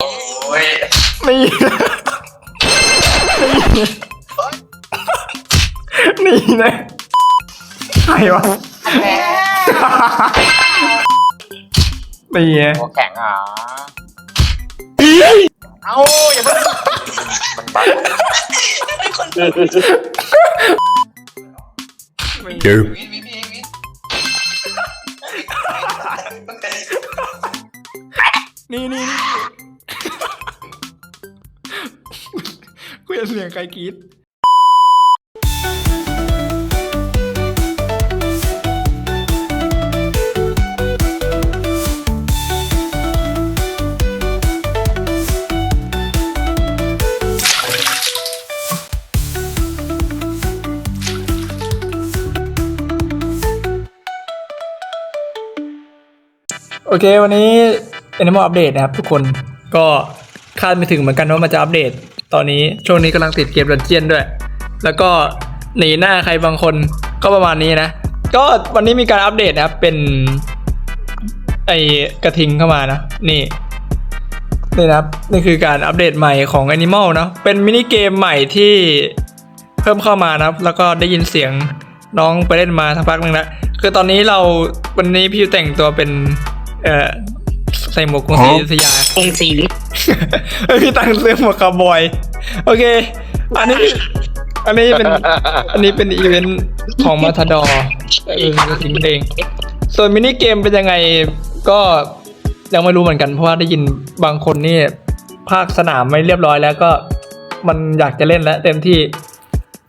โอ้ยนี่นี่นะใครวะนี่ไงหัวแข็งอะเอาอย่าเพิ่งมันบังวิวิวิวิวิ นี่นี่นี่ กูจะเสียงใครกรีดโอเค วันนี้ Animal Update นะครับทุกคนก็คาดไม่ถึงเหมือนกันว่ามันจะอัปเดต ตอนนี้ช่วงนี้กำลังติดเกมดันเจียนด้วย แล้วก็หนีหน้าใครบางคนก็ประมาณนี้นะ ก็วันนี้มีการอัปเดตนะครับเป็นไอกระทิงเข้ามานะ นี่นี่นะครับนี่คือการอัปเดตใหม่ของ Animal เนะเป็นมินิเกมใหม่ที่เพิ่มเข้ามานะครับ แล้วก็ได้ยินเสียงน้องไปเล่นมาสักพักหนึ่งแล้วคือตอนนี้เราวันนี้พี่แต่งตัวเป็นเอ่อ ใส่หมวกกรุงศรีอยุธยาองค์สีลิตรเฮ้ยพี่ตังค์ซื้อหมวกคาวบอย โอเค อันนี้ อันนี้เป็น อันนี้เป็นอีเวนต์ของมาทาดอเออกระทิงเองส่วนมินิเกมเป็นยังไงก็ยังไม่รู้เหมือนกัน เพราะว่าได้ยินบางคนนี่ภาคสนามไม่เรียบร้อยแล้วก็มันอยากจะเล่นแล้วเต็มที่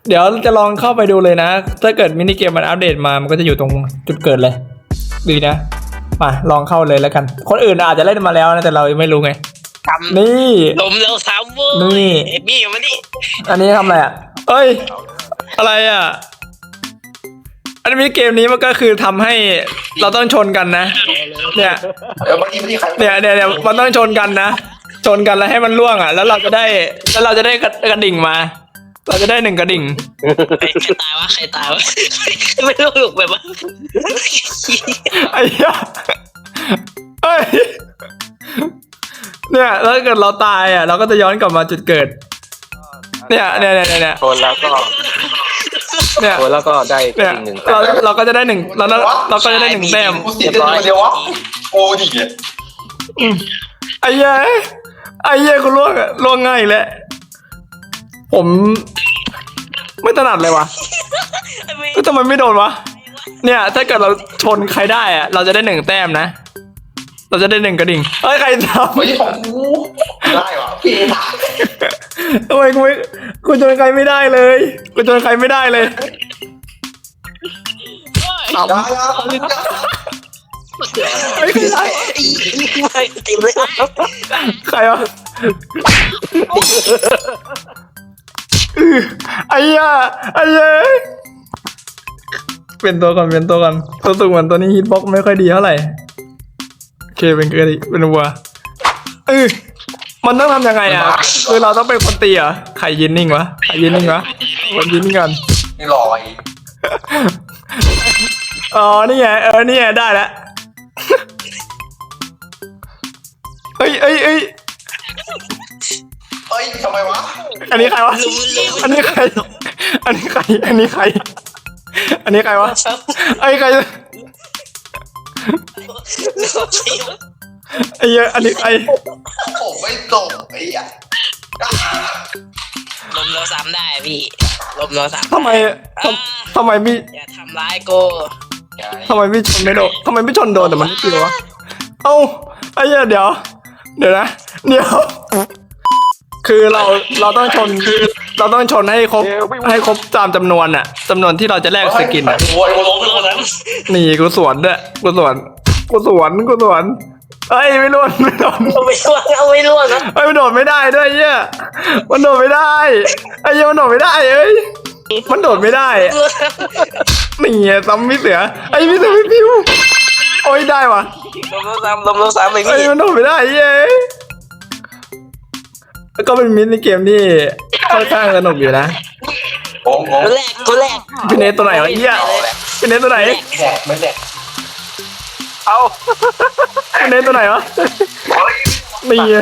เดี๋ยวจะลองเข้าไปดูเลยนะ ถ้าเกิดมินิเกมมันอัปเดตมามันก็จะอยู่ตรงจุดเกิดเลย ดีนะ มาลองเข้าเลยแล้วกัน คนอื่นอาจจะเล่นมาแล้วนะแต่เรายังไม่รู้ไงทนี่ำลมเร็วซ้ำเว้นี่ยเอ็บี้มานี่อันนี้ทำอะไรอะเอ้ย อะไรอะ อันนี้เกมนี้มันก็คือทำให้เราต้องชนกันนะ เนี่ยเออเมื่อกี้เมื่อกี้ใครเนี่ยเนี่ยเนี่ยมันต้องชนกันนะชนกันแล้วให้มันล่วงอะ แล้วเราจะได้ แล้วเราจะได้กระกระดิ่งมา เราจะได้หนึ่งกระดิ่งใครใครตายวะใครตายวะไม่รู้หลุกแบบว่าไอ้เหี้ย เฮ้ยเนี่ยแล้วถ้าเกิดเราตายอะ เราก็จะย้อนกลับมาจุดเกิด เนี่ยเนี่ยเนี่ยเนี่ยชนแล้วก็เนี่ยชนแล้วก็ได้เนี่ยอีกหนึ่งเราเราก็จะได้หนึ่งเราเราเราก็จะได้หนึ่งแต้มกูเสียตัวเดียววะโอ้ดิไอ้เหี้ยไอ้เหี้ยกูล่วงอะล่วงง่ายอีกแล้วผม ไม่ถนัดเลยวะก็ทำไมไม่โดนวะเนี่ย ถ้าเกิดเราชนใครได้อะเราจะได้หนึ่งแต้มนะ เราจะได้หนึ่งกระดิ่งเอ้ยใครทเฮ้ยของกูได้วะพี่ถามำทำไมกูไม่กูชนใครไม่ได้เลยกูชนใครไม่ได้เลยต่ำได้แล้วเฮ้ยใครได้ไม่เต็มเลยใครวะอื้อไอ้เหี้ยไอ้เหี้ยเป็นตัวก่อนเป็นตัวก่อนรู้สึกเหมือนตัวนี้ฮิตบ็อกไม่ค่อยดีเท่าไหร่โอ เคเป็นกระดิเป็นวัวเออมันต้องทำยังไงอะคือเราต้องเป็นคนตีเหรอะใครยืนนิ่งวะใครยืนนิ่งวะคนยืนนิ่งกันนี่ลอยอ๋อนี่ไงเออนี่ไงได้แล้วเอ้ยเอ้ยเอ้ยเฮ้ยทำไมวะอันนี้ใครวะลุมลุมอันนี้ใคร อันนี้ใคร อันนี้ใคร อันนี้ใครวะไอ้ยใคร ไอ้เหี้ยอันนี้ใครผมไม่ตกไอ้เหี้ยลมเร็วซ้ำได้พี่ลมเร็วซ้ำทำไมทำทำไมพี่อย่าทำร้ายกูทำไมพี่ชนไม่โดนทำไมพี่ชนโดนแต่มันไม่ตีวะเอ้าไอ้เหี้ยเดี๋ยว เดี๋ยวนะเดี๋ยว คือเราเราต้องชนคือ เราต้องชนให้ครบให้ครบตามจำนวนอะจำนวนที่เราจะแลกสกินอะโวยล้มแล้วนั้นนี่กูสวนด้วยกูสวนกูสวนกูสวนเอ้ยไม่ร่วนไม่โดนเอาไม่ล่วงเอาไม่ล่วงนะเอ้ยมันโดดไม่ได้ด้วยไอ้เหี้ยมันโดดไม่ได้ไอ้เหี้ยมันโดดไม่ได้เอ้ยมันโดดไม่ได้นี่ไงซ้ำพี่เสือไอ้พี่เสือพี่พิวโอ้ยได้ว่ะลมเร็วซ้ำลมเร็วซ้ำไปไอ้พี่ยมันโดดไม่ได้เย้ย แล้วก็เป็นมินิเกมที่ค่อนข้างสนุกอยู่นะโอ้โหกูแรกกูแรกพี่เนทตัวไหนวะไอ้เหี้ยพี่เนทตัวไหนแดกไม่แดกเอาพี่เนทตัวไหนวะเฮ้ยนี่ไง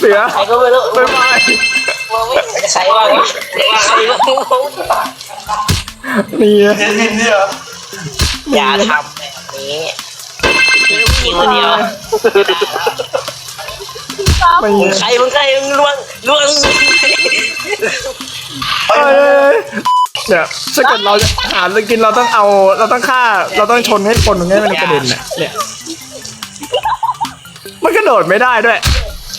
เสือใครก็ไม่รู้บ๊ายบายมองไม่เห็นใครว่าวะใครก็ไม่รู้นี่ไงเจนนินเนี่ยอย่าทำแบบนี้ทีคนเดียว ไม่ไงใครมึงใครมึงล่วงล่วงเอ้ยเนี่ยถ้าเกิดเราจะหาสกินเราต้องเอาเราต้องฆ่าเราต้องชนให้คนตรงนี้มันกระเด็นน่ะเนี่ยมันกระโดดไม่ได้ด้วย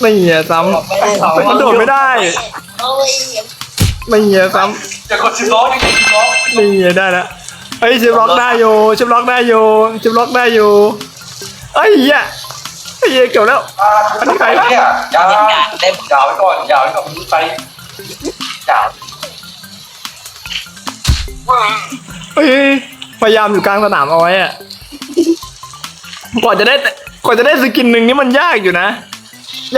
ไม่เหี้ยซ้ำมันกระโดดไม่ได้โอ้ยไม่เหี้ยซ้จะกดชิปล้อนี่กดชิปล้อำไม่เหี้ยได้แล้วเฮ้ยชิปล็อกได้อยู่ชิปล็อกได้อยู่ชิปล็อกได้อยู่เอ้ยเหี้ยไอ้ เหี้ยเกี่ยวแล้วอ่าอันนี้ใครเนี่ยยาวยาวไว้ก่อนยาวไว้ก่อนไปยาวเฮ้ยพยายามอยู่กลางสนามเอาไว้อะกว่าจะได้กว่าจะได้สกินหนึ่งนี่มันยากอยู่นะ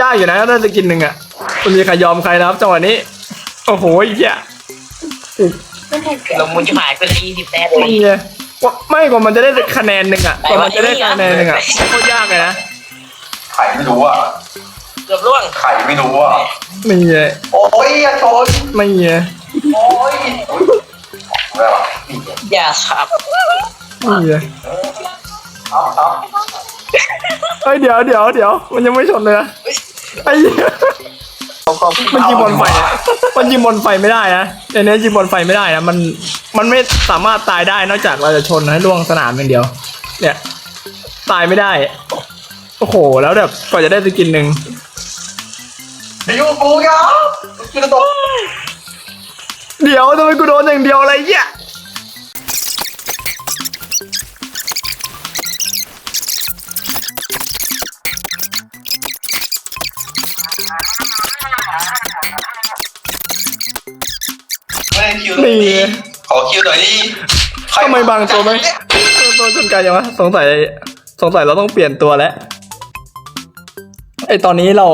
ยากอยู่นะถ้าได้สกินหนึ่งอะมันมีใครยอมใครนะครับจังหวะนี้ โอ้โหไอ้เหี้ยลงมุนจะหายไปเลยยี่สิบแต้มเลย นี่ไงว่าไม่กว่ามันจะได้คะแนนหนึ่งอะกว่ามันจะได้คะแนนหนึ่งอะโคตรยากเลยนะ ไข่ไม่รู้อะเกือบล่วงไข่ไม่รู้อะไม่ไงโอ้ยอย่าชนไม่ไงโอ้ยอะไรวะนี่อย่าครับไม่ไงเอาเอาเฮ้ยเดี๋ยวเดี๋ยวเดี๋ยวมันยังไม่ชนเลยนะไอ้เหี้ยมันยิงบอลไฟอะมันยิงบอลไฟไม่ได้นะในนี้ยิงบอลไฟไม่ได้นะมันมันไม่สามารถตายได้นอกจากเราจะชนให้ล่วงสนามอย่างเดียว เนี่ย ตายไม่ได้ โอ้โห แล้วแบบกว่าจะได้สกินหนึ่งเดี๋ยวกูยาวกูจะตกเดี๋ยวทำไมกูโดนอย่างเดียวอะไรเงี้ยไม่ได้คิวนี่ไงขอคิวหน่อยดิทำไมบางตัวไหมตัวชนกันยังวะสงสัยสงสัยเราต้องเปลี่ยนตัวแล้ว ไอตอนนี้เรา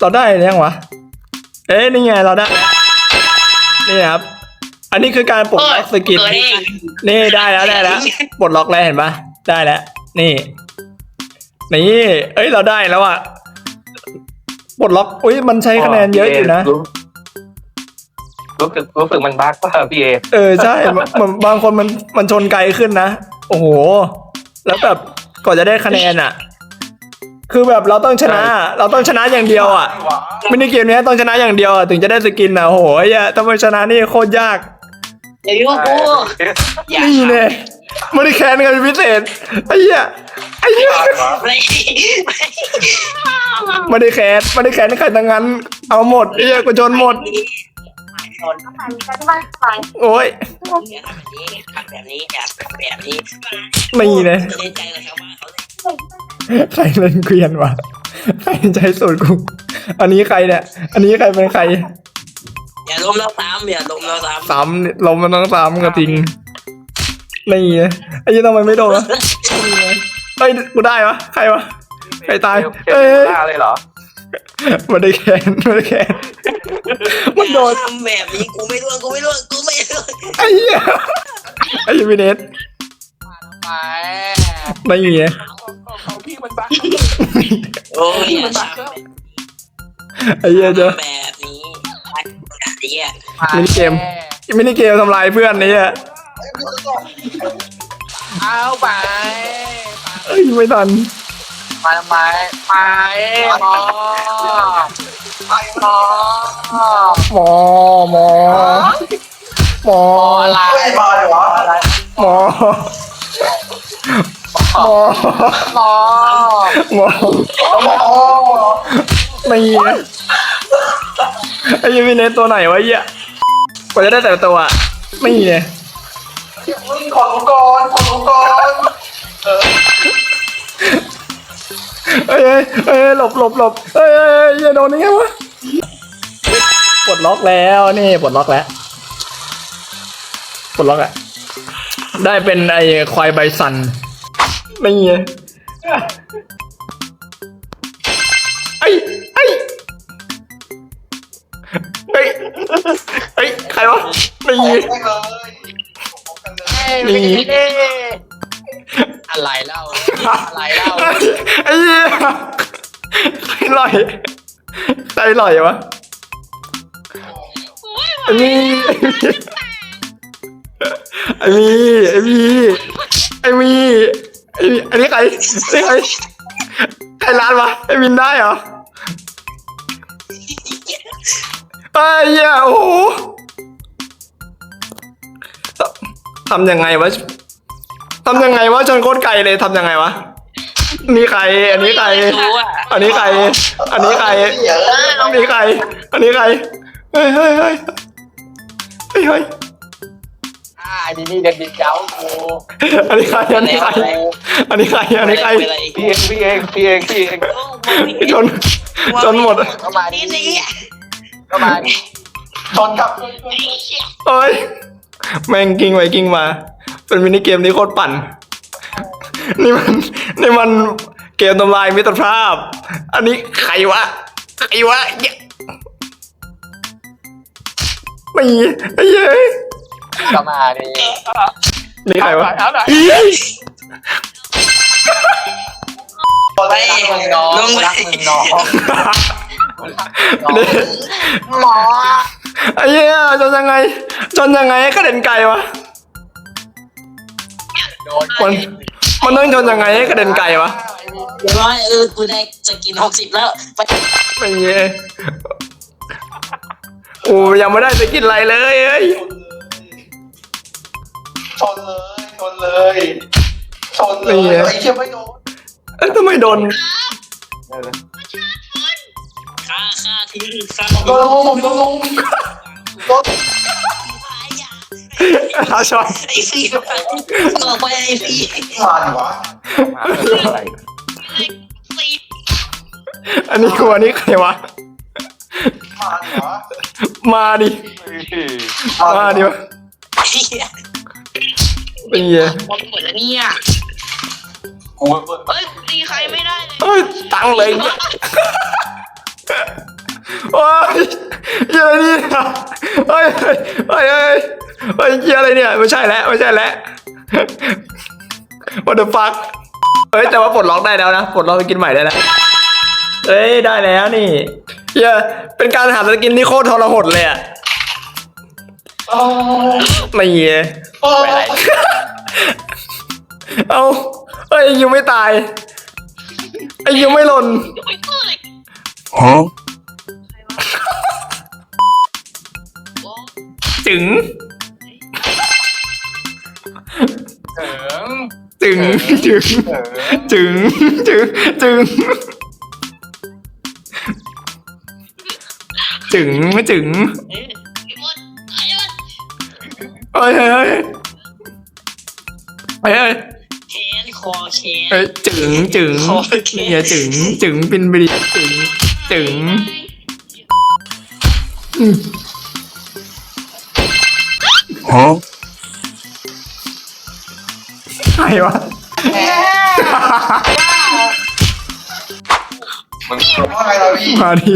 เราได้หรือยังวะ เอ๊ะนี่ไงเราได้แล้วนี่ครับ อันนี้คือการปลดล็อกสกินเกิดเองนี่ได้แล้วได้แล้วปลดล็อกแล้วเห็นปะได้แล้ว นี่ นี่ เอ้ยเราได้แล้วอะปลดล็อก อุ้ยมันใช้คะแนนเยอะอยู่นะรู้สึกรู้สึกมันบั๊กป่ะพี่เอเออใช่มันมันบางคนมันมันชนไกลขึ้นนะ โอ้โห แล้วแบบก่อนจะได้คะแนนอะ คือแบบเราต้องชนะ เราต้องชนะอย่างเดียวอะมินิเกมเนี้ยต้องชนะอย่างเดียวอะถึงจะได้สกินอะโอ้โหไอ้เหี้ยถ้าไม่ชนะนี่โคตรยากอย่ายุ่งกูอย่านี่เนี่ยไม่ได้แคนกันเป็นพิเศษไอ้เหี้ยไอ้เหี้ยไม่ไม่ได้แคนไม่ได้แคนใครทั้งนั้น เอาหมดไอ้เหี้ยกูชนหมดโอ้ยอย่าทำแบบนี้ทำแบบนี้อย่าทำแบบนี้ไม่เลยจะได้ ใจกับชาวบ้านเขาเลยใครเล่นเกวียนวะใครใจสูตรกู อันนี้ใครเนี่ย อันนี้ใครเป็นใคร อย่าล้มแล้วซ้ำอย่าล้มแล้วซ้ำสามลมมันต้องสามกระทิงนี่ไงไอ้ยี่ทำไมไม่โดนวะนี่ไงเฮ้ยกูได้วะใครวะ ใครตายเอ้เอ้ยยหน้าเลยเหรอมันได้แขนมันได้แขนมันโดนทำแบบนี้กูไม่ร่วงกูไม่ร่วงกูไม่ร่วงไอ้เหี้ยไอ้ยี่พีเนสไปไม่มีไงของพี่ มันบั๊กโอ้ยอย่าทำแบบไอ้เหี้ยเจอแบบนี้ไอ้เหี้ยมินิเกมมินิเกมทำลายเพื่อนนี่อะเอาไปเอ้ยไม่ทันไปไปไปหมอหมอหมอหมอหมออะไรเฮ้ยมาเลยวะหมอ หมอหมอหมอโอ้โหไม่มีไงไอ้ยี่พีเนสตัวไหนวะไอ้เหี้ยกว่าจะได้แต่ละตัวอะไม่มีไงขอรู้ก่อนขอรู้ก่อนเอ้ยเอ้ยเอ้ยหลบหลบหลบเอ้ยเอ้ยเอ้ยอย่าโดนนี่ไงวะปลดล็อกแล้วนี่ปลดล็อกแล้วปลดล็อกอะได้เป็นไอ้ควายใบสัน ไม่มีไงไอ้ไอ้ไอ้ไอ้ยใครวะไม่มีไม่เลยนี่อะไรเล่าอะไรเล่าไอ้เหี้ยใคลอยใครลอยวะไอ้มีไอ้มีไอ้มีไอ้มีไอันนี้ใครอันนี้ใครใครร้านวะไอ้มินได้เหรอไอ้เหี้ยโอ้โหทำยังไงวะทำยังไงวะชนโคตรไกลเลยทำยังไงวะนี่ใคร อันนี้ใคร อันนี้ใคร อันนี้ใคร อันนี้ใคร อันนี้ใคร เฮ้ยเฮ้ยเฮ้ยเฮ้ย ดีนี่เด็กดิเจ้ากูอันนี้ใครอันนี้ใครอันนี้ใครอันนี้ใครพี่เองพี่เองพี่เองพี่เองจนจนหมดเข้ามาดินี่นี่เข้ามาดิชนกับโอ้ยแม่งกิ้งไปกิ้งมา เป็นมินิเกมนี้โคตรปั่น นี่มันนี่มันเกมทำลายมิตรภาพ อันนี้ใครวะใครวะเหี้ยไม่ไอ้เย้ ยเข้ามาดินี่ใครวะเอาหน่อยอี๋ไปรักมึงน้องรักมึงน้องนี่หมอไอ้เหี้ยจนยังไง จนยังไงให้กระเด็นไกลวะโดนมันมันต้องจนยังไงให้กระเด็นไกลวะเดี๋ยวร้อยเออกูได้จะกินหกสิบแล้วไปไม่เงี้ยโอ้ยังไม่ได้จะกินอะไรเลยเอ้ย ชนเลย ชนเลย ชนเลย ไอ้เชี่ยไม่โดนเอ้ยทำไมโดนฆ่าฆ่าทิ้งฆ่าโดนลงโดนลงโดนอาชอนไอ้ฟีบอกไปไอ้ฟีมาดิวะอันนี้กูอันนี้ใครวะมาดิวะมาดิ มาดิวะเป็น เงี้ยหมดหมดแล้วเนี่ยกูเปิดเฮ้ยตีใครไม่ได้เลยเอ้ยตังเลยเนี่ยโอ้ยเหี้ยอะไรเนี่ยเฮ้ยเฮ้ยเฮ้ยเฮ้ยเฮ้ยเหี้ยอะไรเนี่ยไม่ใช่แล้วไม่ใช่แล้ว What the fuck เฮ้ยแต่ว่าปลดล็อกได้แล้วนะปลดล็อกไปกินใหม่ได้แล้วเฮ้ยได้แล้วนี่เฮียเป็นการหาสกินที่โคตรทรหดเลยอะไม่เงี้ย ไปไหน เอาเอ้ยยังไม่ตายไอ้ยังไม่หล่นไม่เปิดจึงเถิงจึงจึงเถิงจึงจึงจึงจึงจึงพี่มดไอ้มดเฮ้ยเฮ้ยเฮ้ย เฮ้ยเฮ้ยแขนคอแขนเฮ้ยจึงจึงเนี่ยจึงจึงปินไปดิจึงจึงอืมใครวะมึงว่าไงล่ะพี่มาดิ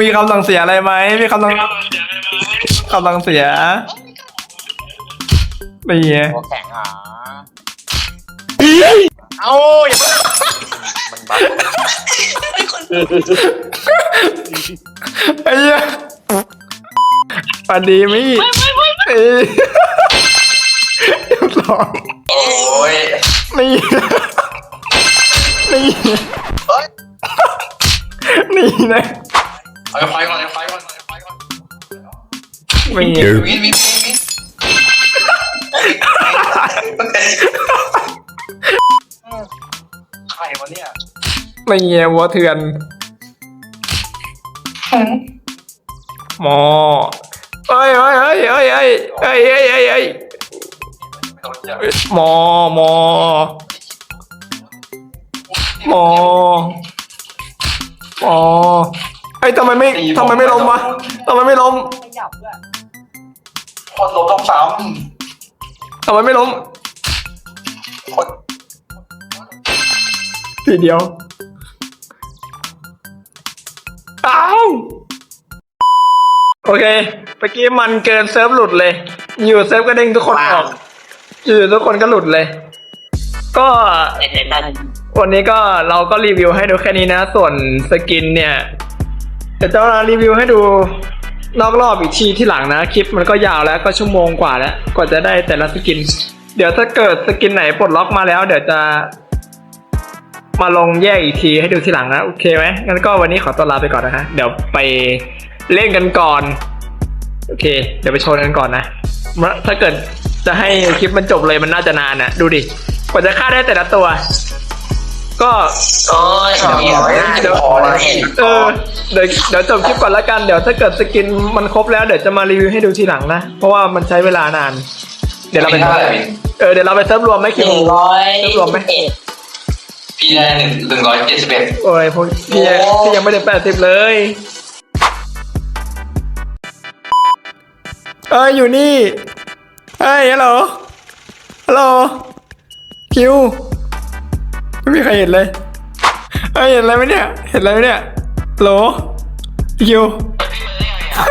มีคำสั่งเสียอะไรไหมมีคำสั่ง คำสั่งเสียไม่เงี้ยหัวแข็งอะเอาอย่ามันบักไอ้เหี้ยปันดีมี่เอ้ยสองโอ้ยนี่นี่เฮ้ยนี่นะเอาไฟก่อนเอาไฟก่อนเอาไฟก่อน ไม่เงี้ยวินวินวินวินใครวะเนี่ยไม่เงี้ยวัวเถื่อนหมอเอ้ยเอ้ยเอ้ยเอ้ยเอ้ยเอ้ยเอ้ยเอ้ยเอ้ยโดนเยอะหมอหมอหมอหมอไอ้ยทำไมไม่ทำไมไม่ล้มวะทำไมไม่ล้ม คนล้มต้องซ้ทำไมไม่ล้มำคนทีเดียวอ้าวโอเคเมื่อกี้มันเกินเซิร์ฟหลุดเลย อยู่เซิร์ฟก็เด้งทุกคนออกอยู่ทุกคนก็หลุดเลย ก็ก็เด็ดๆนั่นวันนี้ก็เราก็รีวิวให้ดูแค่นี้นะ ส่วนสกินเนี่ยเดี๋ยวจะมารีวิวให้ดู นอกรอบอีกทีที่หลังนะคลิปมันก็ยาวแล้วก็ชั่วโมงกว่าแล้วกว่าจะได้แต่ละสกิน เดี๋ยวถ้าเกิดสกินไหนปลดล็อกมาแล้ว เดี๋ยวจะ มาลงแยกอีกทีให้ดูทีหลังนะโอเคไหมงั้นก็วันนี้ขอตัวลาไปก่อนนะคะเดี๋ยวไปเล่นกันก่อน โอเค เดี๋ยวไปโชว์กันก่อนนะถ้าเกิดจะให้คลิปมันจบเลยมันน่าจะนานนะดูดิกว่าจะฆ่าได้แต่ละตัว ก็โอ้ยสองร้อยห้าสิบเห็นเออเดี๋ยวเดี๋ยวจบคลิปก่อนละกันเดี๋ยวถ้าเกิดสกินมันครบแล้วเดี๋ยวจะมารีวิวให้ดูทีหลังนะ เพราะว่ามันใช้เวลานาน เดี๋ยวเราไปพี่เท่าไหร่พี่เออเดี๋ยวเราไปเซิร์ฟรวมไหมหคิวนึ่งร้อยรวมไหมเอ็ดพี่ได้หนึ่งหนึ่งร้อยเจ็ดสิบเอ็ดโอ้ยพวกพี่ยังโอ้พี่ยังไม่ได้แปดสิบเลยเอ้ยอยู่นี่เฮ้ยฮัลโหลฮัลโหลคิว ไม่มีใครเห็นเลยเอ้ยเห็นอะไรไหมเนี่ย เห็นอะไรไหมเนี่ยฮัลโหลคิว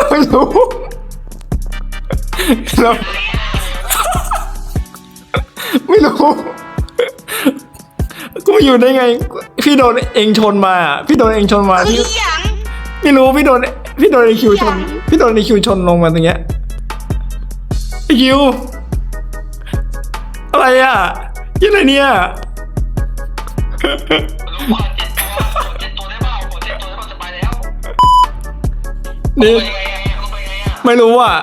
ไม่รู้แล้วไม่รู้ กูอยู่ได้ไง พี่โดนเองชนมาอะพี่โดนเองชนมาคือพี่อย่างไม่รู้พี่โดน พี่โดนไอคิวชน พี่โดนไอคิวชนลงมาตรงเงี้ยไอคิว อะไรอะยังไงเนี่ย นี่ไม่รู้อะ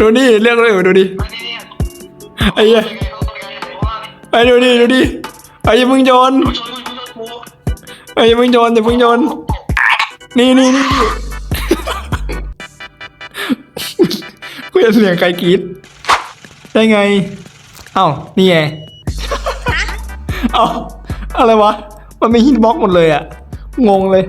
ดูดิเรียกเลยดูดิไอ้เหี้ยไอ้ดูดิดูดิไอ้อย่ามึงโยนไอ้อย่ามึงโยนอย่ามึงโยนนี่นี่นี่กูจะเสียงใครกรีดได้ไงเอ้านี่ไงเอ้า อะไรวะ มันไม่ฮิตบล็อกหมดเลยอะงงเลย